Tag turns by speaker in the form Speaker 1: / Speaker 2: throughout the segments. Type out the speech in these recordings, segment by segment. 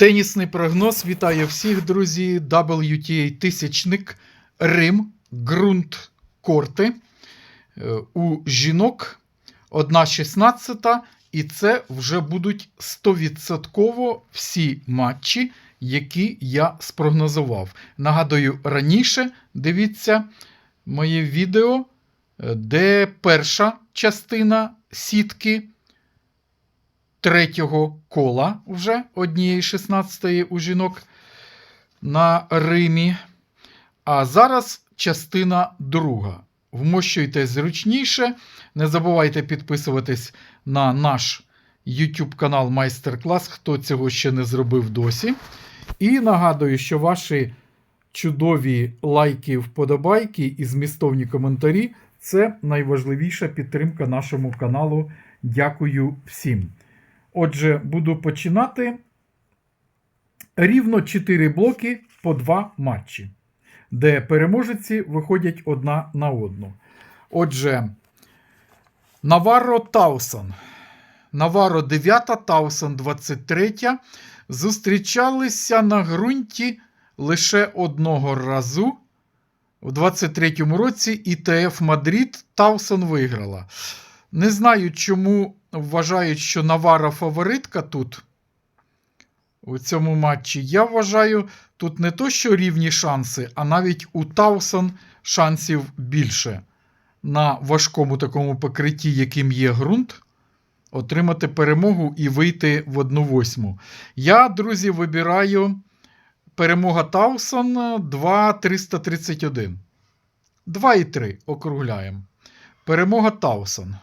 Speaker 1: Тенісний прогноз. Вітаю всіх, друзі. WTA тисячник Рим, ґрунт корти. Е, У жінок 1,16. І це вже будуть 100% всі матчі, які я спрогнозував. Нагадую, раніше дивіться моє відео, е, де перша частина сітки третього кола вже однієї 16 у жінок на Римі. А зараз частина друга. Вмощуйте зручніше. Не забувайте підписуватись на наш YouTube канал Майстер-клас, хто цього ще не зробив досі. І нагадую, що ваші чудові лайки, вподобайки і змістовні коментарі це найважливіша підтримка нашому каналу. Дякую всім. Отже, буду починати рівно 4 блоки по 2 матчі, де переможці виходять одна на одну. Отже, Наварро Таусон. Наваро 9, Таусон 23. Зустрічалися на ґрунті лише одного разу. У 23-му році ІТФ Мадрид Таусон виграла. Не знаю, чому вважають, що Навара фаворитка тут. У цьому матчі. Я вважаю, тут не то, що рівні шанси, а навіть у Таусон шансів більше на важкому такому покритті, яким є ґрунт, отримати перемогу і вийти в 1-8. Я, друзі, вибираю перемога Таусон 2-331. 2,3 округляємо. Перемога Таусон.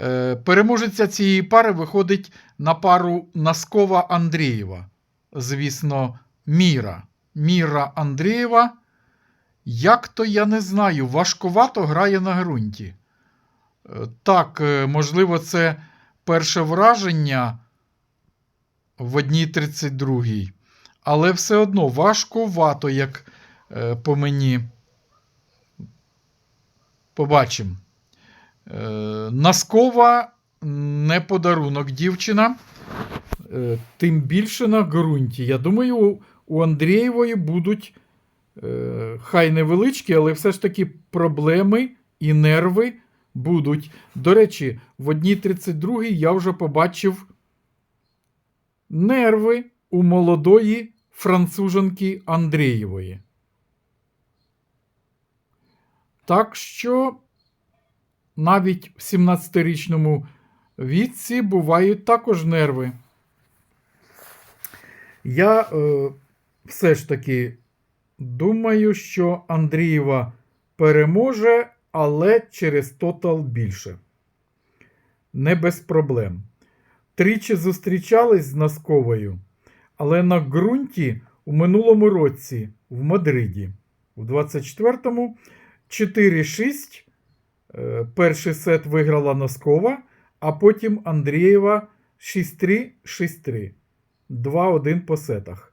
Speaker 1: Е, Переможеця цієї пари виходить на пару Наскова Андрієва. Звісно, Міра. Міра Андрієва. Як то я не знаю, важкувато грає на ґрунті. Е, Так, е, можливо, це перше враження в 1.32. Але все одно важкувато, як по мені. Побачимо. Е, Наскова не подарунок дівчина. Е, Тим більше на ґрунті. Я думаю, у- у Андрієвої будуть е, хай невеличкі, але все ж таки проблеми і нерви будуть. До речі, в 1.32 я вже побачив нерви у молодої француженки Андрієвої. Так що навіть в 17-річному віці бувають також нерви. Я е, все ж таки думаю, що Андрієва переможе, але через тотал більше. Не без проблем. Тричі зустрічались з Носковою, але на ґрунті у минулому році в Мадриді. У 24-му 4-6. Е, Перший сет виграла Носкова, а потім Андрієва 6-3, 6-3. 2-1 по сетах.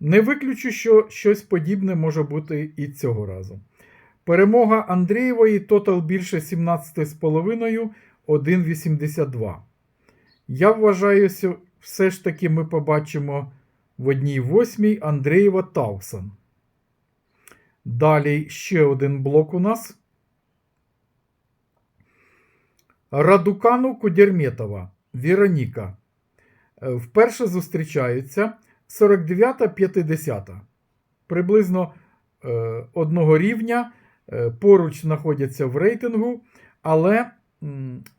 Speaker 1: Не виключу, що щось подібне може бути і цього разу. Перемога Андрієвої тотал більше 17,5, 1,82. Я вважаю, що все ж таки ми побачимо в одній восьмій Андрієва Таусон. Далі ще один блок у нас. Радукану Кудерметова, Віроніка. Е, Вперше зустрічаються 49-50. Приблизно е, одного рівня. Е, поруч знаходяться в рейтингу. Але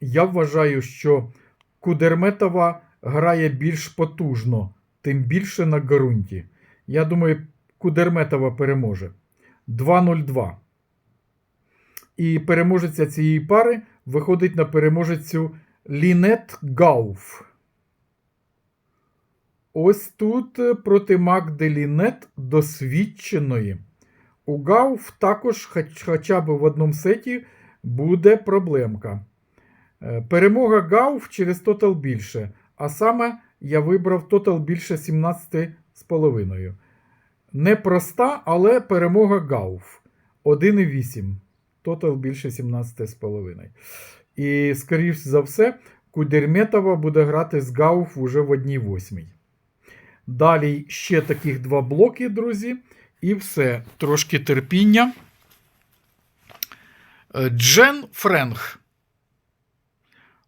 Speaker 1: я вважаю, що Кудерметова грає більш потужно, тим більше на ґрунті. Я думаю, Кудерметова переможе. 2-0-2. І переможеця цієї пари виходить на переможецю Лінет Гауф. Ось тут е, проти Магди Лінет досвідченої. У Гауф також хоч- хоча б в одному сеті буде проблемка. Е, Перемога Гауф через тотал більше. А саме я вибрав тотал більше 17,5. Непроста, але перемога Гауф 1,8. Тотал більше 17,5. І, скоріш за все, Кудерметова буде грати з Гауф уже в 1-8. Далі ще таких два блоки, друзі. І все. Трошки терпіння. Е, Джен Френг.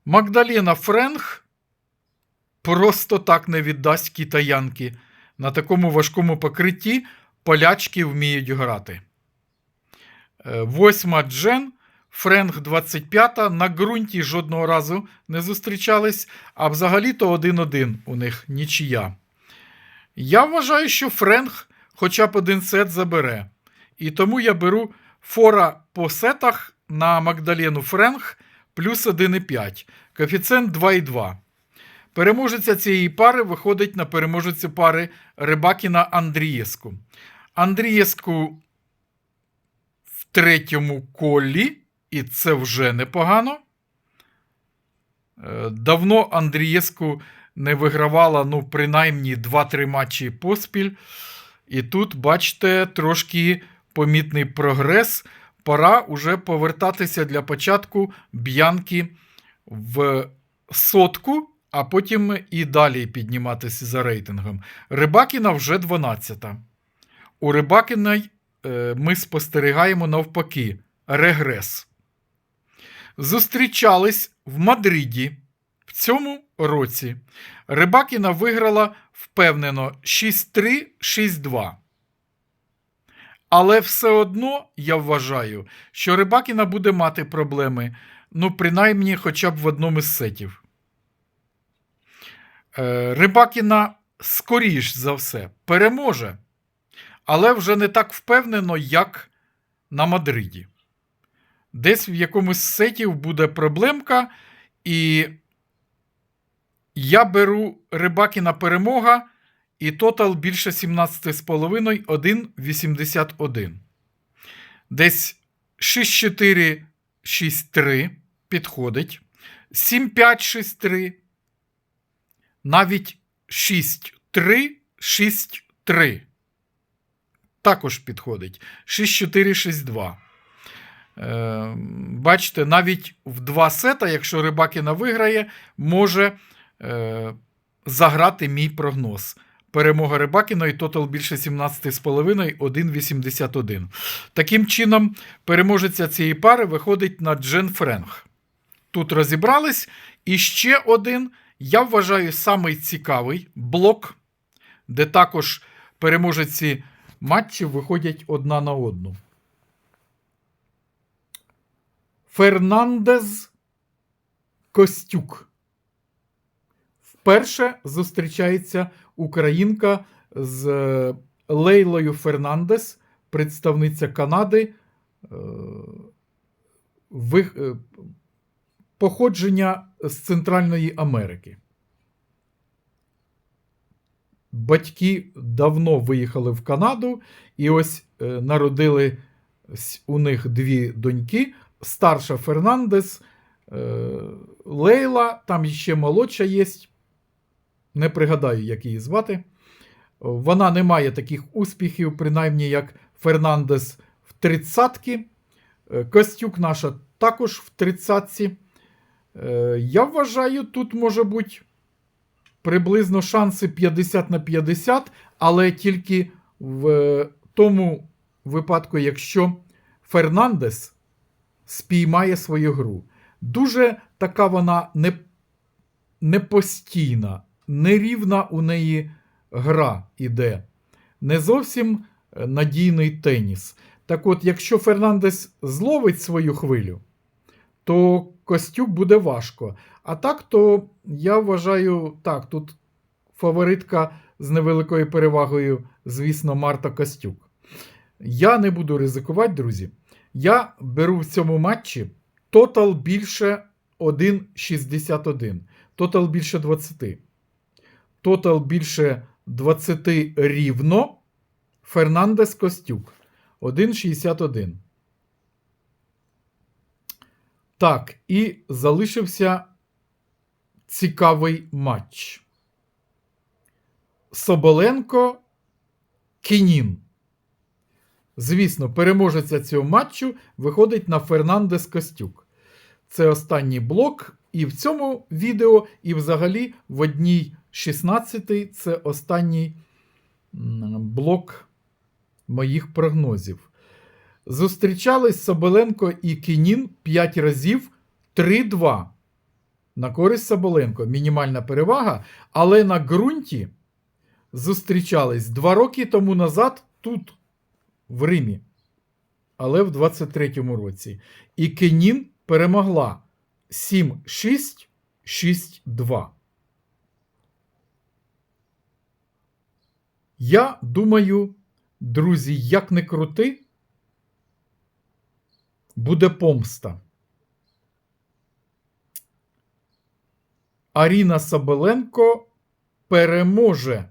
Speaker 1: Магдалена Френг просто так не віддасть китаянки. На такому важкому покритті полячки вміють грати. Восьма Джен, Френг 25 на ґрунті жодного разу не зустрічались, а взагалі-то 1-1 у них нічия. Я вважаю, що Френг хоча б один сет забере. І тому я беру фора по сетах на Магдалену Френг плюс 1,5. Коефіцієнт 2,2. Переможеця цієї пари виходить на переможецю пари Рибакіна Андрієску. Андрієску третьому колі, і це вже непогано. Е, Давно Андрієску не вигравала, ну, принаймні 2-3 матчі поспіль. І тут, бачите, трошки помітний прогрес. Пора уже повертатися для початку б'янки в сотку, а потім і далі підніматися за рейтингом. Рибакіна вже 12-та. У Рибакіної е, ми спостерігаємо навпаки регрес. Зустрічались в Мадриді в цьому році. Рибакіна виграла впевнено 6-3, 6-2. Але все одно я вважаю, що Рибакіна буде мати проблеми, ну, принаймні, хоча б в одному з сетів. Е, Рибакіна, скоріш за все, переможе, але вже не так впевнено, як на Мадриді. Десь в якомусь сетів буде проблемка, і я беру Рибакіна перемога і тотал більше 17,5, 1,81. Десь 6-4, 6-3 підходить. 7-5, 6-3. Навіть 6-3, 6-3. Також підходить. 6-4, 6-2. Е, бачите, навіть в два сета, якщо Рибакіна виграє, може е, заграти мій прогноз. Перемога Рибакіної тотал більше 17,5, 1,81. Таким чином, переможеця цієї пари виходить на Джен Френг. Тут розібрались. І ще один, я вважаю, самий цікавий блок, де також переможеці матчів виходять одна на одну. Фернандез Костюк. Вперше зустрічається українка з е, Лейлою Фернандес, представниця Канади. е, е, Походження з Центральної Америки. Батьки давно виїхали в Канаду, і ось е, народили у них дві доньки. Старша Фернандес, е, Лейла, там ще молодша є. Не пригадаю, як її звати. Вона не має таких успіхів, принаймні, як Фернандес в тридцятки. Е, Костюк наша також в тридцятці. Е, Я вважаю, тут може бути приблизно шанси 50 на 50, але тільки в тому випадку, якщо Фернандес спіймає свою гру. Дуже така вона не, непостійна, нерівна у неї гра іде. Не зовсім е, надійний теніс. Так от, якщо Фернандес зловить свою хвилю, то Костюк буде важко. А так, то я вважаю, так, тут фаворитка з невеликою перевагою, звісно, Марта Костюк. Я не буду ризикувати, друзі. Я беру в цьому матчі тотал більше 1,61. Тотал більше 20. Тотал більше 20 рівно. Фернандес Костюк. 1,61. Так, і залишився цікавий матч. Соболенко Кінін. Звісно, переможеця цього матчу виходить на Фернандес Костюк. Це останній блок і в цьому відео, і взагалі в одній 16 це останній блок моїх прогнозів. Зустрічались Соболенко і Кінін 5 разів 3-2. На користь Соболенко. Мінімальна перевага, але на ґрунті зустрічались 2 роки тому назад тут, в Римі. Але в 23-му році. І Кенін перемогла 7-6, 6-2. Я думаю, друзі, як не крути, буде помста. Аріна Соболенко переможе.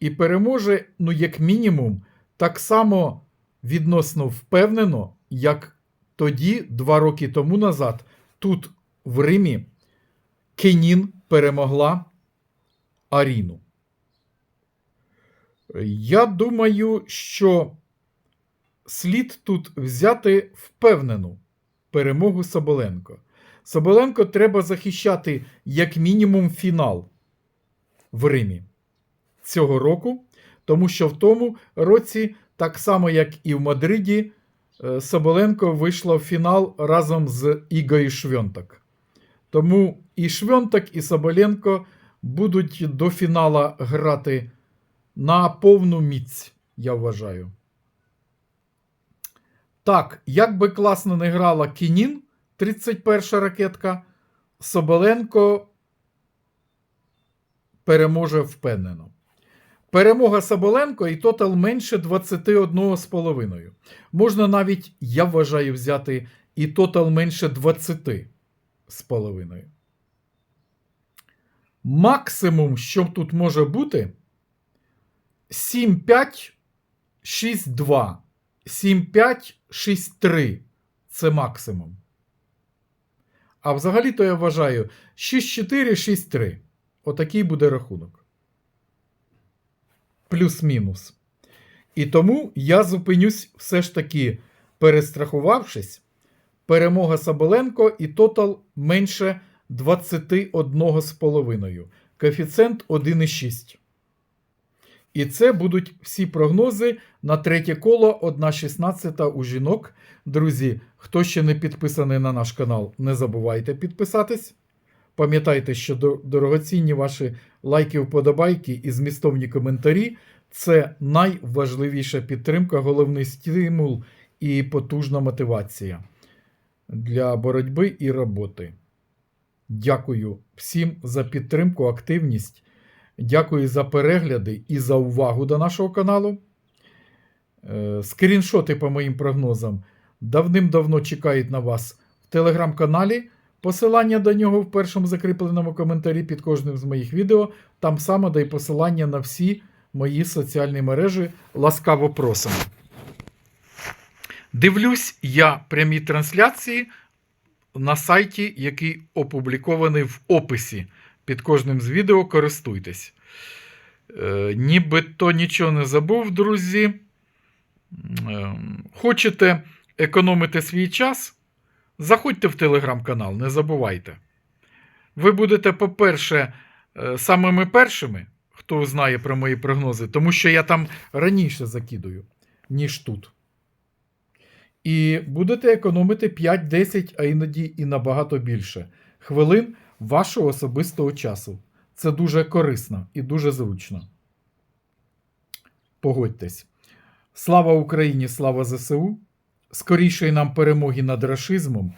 Speaker 1: І переможе, ну, як мінімум, так само відносно впевнено, як тоді, два роки тому назад, тут, в Римі, Кенін перемогла Аріну. Я думаю, що слід тут взяти впевнену перемогу Соболенко. Соболенко треба захищати як мінімум фінал в Римі цього року, тому що в тому році, так само як і в Мадриді, е, Соболенко вийшла в фінал разом з Ігою Швьонтак. Тому і Швьонтак, і Соболенко будуть до фінала грати на повну міць, я вважаю. Так, як би класно не грала Кінін, 31 ракетка, Соболенко переможе впевнено. Перемога Соболенко і тотал менше 21,5. Можна навіть, я вважаю, взяти і тотал менше 20 з половиною. Максимум, що тут може бути, 7-5, 6-2. 7-5, 6-3. Це максимум. А взагалі-то я вважаю 6-4, 6-3. Отакий буде рахунок. Плюс-мінус. І тому я зупинюсь все ж таки, перестрахувавшись. Перемога Соболенко і тотал менше 21,5. Коефіцієнт 1,6. І це будуть всі прогнози на третє коло 1,16 у жінок. Друзі, хто ще не підписаний на наш канал, не забувайте підписатись. Пам'ятайте, що дорогоцінні ваші лайки, вподобайки і змістовні коментарі це найважливіша підтримка, головний стимул і потужна мотивація для боротьби і роботи. Дякую всім за підтримку, активність. Дякую за перегляди і за увагу до нашого каналу. Е, Скріншоти по моїм прогнозам давним-давно чекають на вас в телеграм-каналі. Посилання до нього в першому закріпленому коментарі під кожним з моїх відео. Там само дай посилання на всі мої соціальні мережі. Ласкаво просимо. Дивлюсь я прямі трансляції на сайті, який опублікований в описі. Під кожним з відео користуйтесь. Е, нібито нічого не забув, друзі. Е, хочете економити свій час? Заходьте в телеграм-канал, не забувайте. Ви будете, по-перше, е, самими першими, хто знає про мої прогнози, тому що я там раніше закидую, ніж тут. І будете економити 5-10, а іноді і набагато більше хвилин вашого особистого часу. Це дуже корисно і дуже зручно. Погодьтесь. Слава Україні, слава ЗСУ! Скорішої нам перемоги над рашизмом,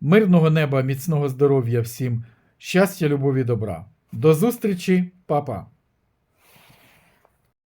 Speaker 1: мирного неба, міцного здоров'я всім, щастя, любові, добра. До зустрічі, папа!